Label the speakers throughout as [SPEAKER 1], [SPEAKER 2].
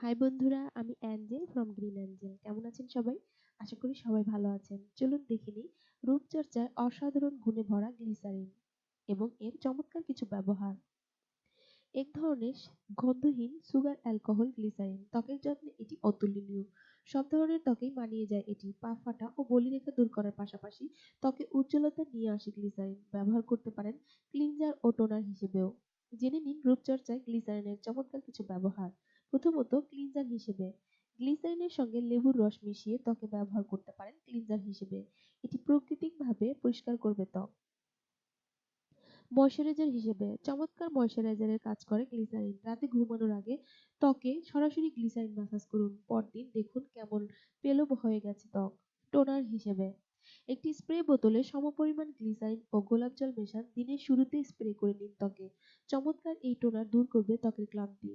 [SPEAKER 1] High বন্ধুরা, আমি Angel from green Angel কেমন আছেন সবাই? আশা করি সবাই ভালো আছেন। চলুন দেখে নিই রূপচর্চায় অসাধারণ গুণে ভরা গ্লিসারিন এবং এর চমৎকার কিছু ব্যবহার। এক ধরনের গন্ধহীন সুগার অ্যালকোহল গ্লিসারিন ত্বকের যত্নে এটি অতুলনীয়। সব ধরনের ত্বকেই মানিয়ে যায় এটি। পা ফাটা ও বলিরেখা দূর করার পাশাপাশি ত্বকে উজ্জ্বলতা নিয়ে আসে গ্লিসারিন ব্যবহার করতে পারেন ক্লিনজার ও টোনার হিসেবেও। জেনে নিন রূপচর্চায় গ্লিসারিনের চমৎকার কিছু ব্যবহার। প্রথমত ক্লিনজার হিসেবে। গ্লিসারিনের সঙ্গে লেবুর রস মিশিয়ে ত্বকে ব্যবহার করতে পারেন ক্লিনজার হিসেবে। এটি প্রাকৃতিকভাবে পরিষ্কার করবে ত্বক। ময়শ্চারাইজার হিসেবে চমৎকার ময়শ্চারাইজারের কাজ করে গ্লিসারিন রাতে ঘুমানোর আগে ত্বকে সরাসরি গ্লিসারিন ম্যাসাজ করুন। পরদিন দেখুন কেমন পেলব হয়ে গেছে ত্বক। টোনার হিসেবে একটি স্প্রে বোতলে সমপরিমাণ গ্লিসারিন ও গোলাপ জল মেশান। দিনের শুরুতে স্প্রে করে নিন ত্বকে। চমৎকার এই টোনার দূর করবে ত্বকের ক্লান্তি।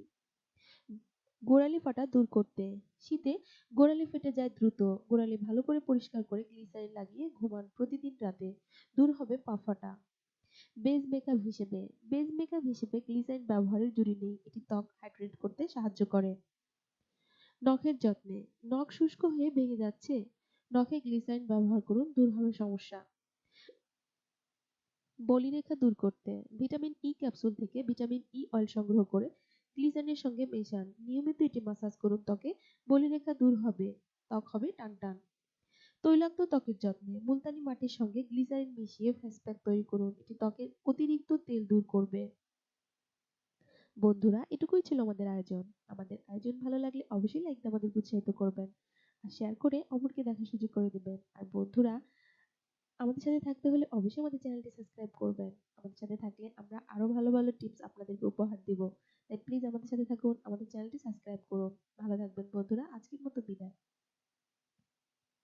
[SPEAKER 1] গোড়ালি ফাটা দূর করতে। শীতে গোড়ালি ফেটে যায় দ্রুত। গোড়ালি ভালো করে পরিষ্কার করে গ্লিসারিন লাগিয়ে ঘুমান প্রতিদিন রাতে। দূর হবে পা ফাটা। মেকআপ হিসেবে। মেকআপ হিসেবে গ্লিসারিন ব্যবহারের জুড়ি নেই। এটি ত্বক হাইড্রেট করতে সাহায্য করে। নখের যত্নে। নখ শুষ্ক হয়ে ভেঙে যাচ্ছে। নখে গ্লিসারিন ব্যবহার করুন, দূর হবে সমস্যা। বলিরেখা দূর করতে। ভিটামিন ই ক্যাপসুল থেকে ভিটামিন ই অয়েল সংগ্রহ করে গ্লিসারিনের সঙ্গে মেশান। নিয়মিত এটি মাসাজ করুন, ত্বকে বলিরেখা দূর হবে। ত্বক হবে টানটান। তৈলাক্ত ত্বকের যত্নে মুলতানি মাটির সঙ্গে গ্লিসারিন মিশিয়ে ফেস প্যাক তৈরি করুন। এটি ত্বকের অতিরিক্ত তেল দূর করবে। বন্ধুরা, এটুকুই ছিল আমাদের আয়োজন। আমাদের আয়োজন ভালো লাগলে অবশ্যই লাইক দিয়ে আমাদের উৎসাহিত করবেন আর শেয়ার করে অমরকে দেখার সুযোগ করে দিবেন। আর বন্ধুরা, আমাদের সাথে থাকতে হলে অবশ্যই আমাদের চ্যানেলটি সাবস্ক্রাইব করবেন। আমাদের সাথে থাকলে আমরা আরও ভালো ভালো টিপস আপনাদেরকে উপহার দিব। প্লিজ আমাদের সাথে থাকুন আমাদের চ্যানেলটি সাবস্ক্রাইব করুন।